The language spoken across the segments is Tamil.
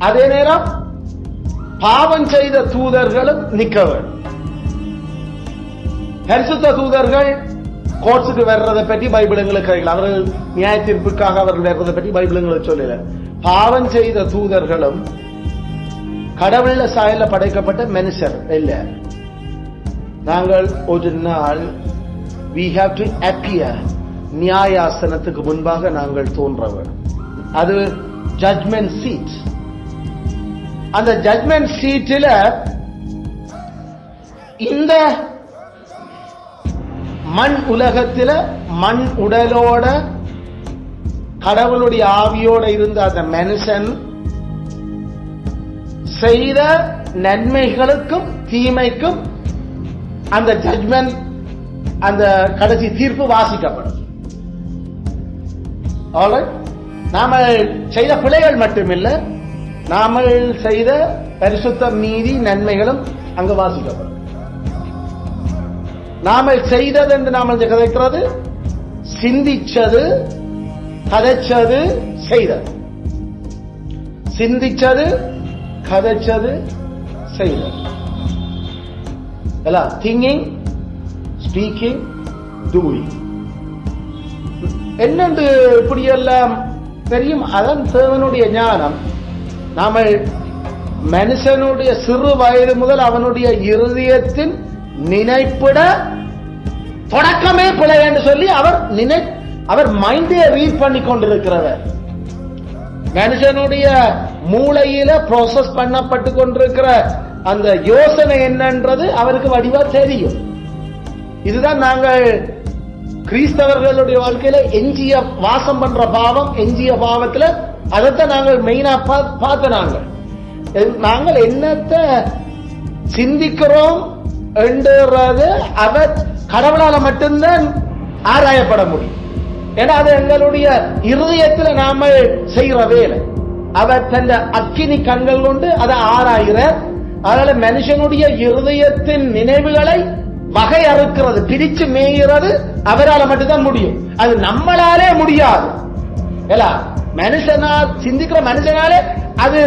அதே நேரம் பாவம் செய்த தூதர்களும் நிக்க வேண்டும் பரிசுத்த தூதர்கள் கோர்ட்ஸுக்கு வர்றதை பற்றி பைபிள் எங்களுக்கு கிடைக்கல அவர்கள் நியாய தீர்ப்புக்காக அவர்கள் வர்றதை பற்றி பைபிள் எங்களுக்கு சொல்லல. பாவம் செய்த தூதர்களும் கடவுள சாயல படைக்கப்பட்ட மனுஷர் இல்ல. நாங்கள் ஒரு நாள் வி ஹாவ் டு அப்பியர் நியாயாசனத்துக்கு முன்பாக நாங்கள் தோன்ற வேண்டும் அது ஜட்மெண்ட் சீட் அந்த ஜட்மெண்ட் சீட்டில் இந்த மண் உலகத்தில் மண் உடலோட கடவுளுடைய ஆவியோட இருந்த அந்த மனுஷன் செய்த நன்மைகளுக்கும் தீமைக்கும் அந்த ஜட்மெண்ட் அந்த கடைசி தீர்ப்பு வாசிக்கப்படும். நாம செய்த பிழைகள் மட்டுமில்லை நாம செய்த பரிசுத்த மீதி நன்மைகளும் அங்கு வாசிக்கப்படும். நாம செய்தது என்று நாம கதைக்கிறது சிந்திச்சது கதைச்சது செய்தது. சிந்திச்சது கதைச்சது செய்தது. திங்கிங் ஸ்பீக்கிங் டூயிங் என்னென்று இப்படியெல்லாம் தெரியும் அதன் தேவனுடைய ஞானம் நாம மனுஷனுடைய சிறு வயது முதல் அவனுடைய இருதயத்தின் நினைப்பிட தொடக்கமே பிழை என்று சொல்லி அவர் நினை அவர் மைண்டே ரீட் பண்ணி கொண்டிருக்கிறவர். மனுஷனுடைய மூளையில ப்ராசஸ் பண்ணப்பட்டு கொண்டிருக்கிற அந்த யோசனை என்னன்றது அவருக்கு வடிவா தெரியும். இதுதான் நாங்கள் கிறிஸ்தவர்களுடைய வாழ்க்கையில எஞ்சிய வாசம் பண்ற பாவம் எஞ்சிய பாவத்துல அதைத்தான் நாங்கள் மெயினா பார்த்த நாங்கள். நாங்கள் என்னத்தை சிந்திக்கிறோம் என்றது அவ கடவுளால மட்டும்தான் ஆராயப்பட முடியும். ஏன்னா அது எங்களுடைய இருதயத்துல நாம செய்யற வேலை. அவர் தந்த அக்கினி கண்கள் கொண்டு அதை ஆராயிற அதனால மனுஷனுடைய இருதயத்தின் நினைவுகளை வகை அறுக்கிறது பிரிச்சு மேய்கிறது அவரால மட்டும்தான் முடியும். அது நம்மளாலே முடியாது. இல்ல மனுஷனா சிந்திக்கிற மனுஷனாலே அது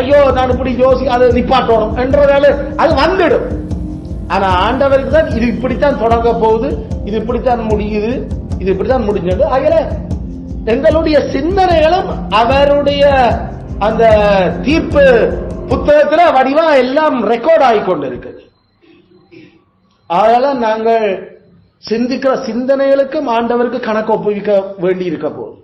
ஐயோ நான் இப்படி யோசி அது நிப்பாட்டணும் என்றதால அது வந்துடும். ஆனா ஆண்டவருக்கு தான் இது இப்படித்தான் தொடங்க போகுது இது இப்படித்தான் முடியுது இது இப்படித்தான் முடிஞ்சது. ஆகல எங்களுடைய சிந்தனைகளும் அவருடைய அந்த தீர்ப்பு புத்தகத்துல வடிவா எல்லாம் ரெக்கார்ட் ஆகி கொண்டிருக்குது அதனால நாங்கள் சிந்திக்கிற சிந்தனைகளுக்கும் ஆண்டவருக்கு கணக்கு ஒப்புவிக்க வேண்டி இருக்க போகுது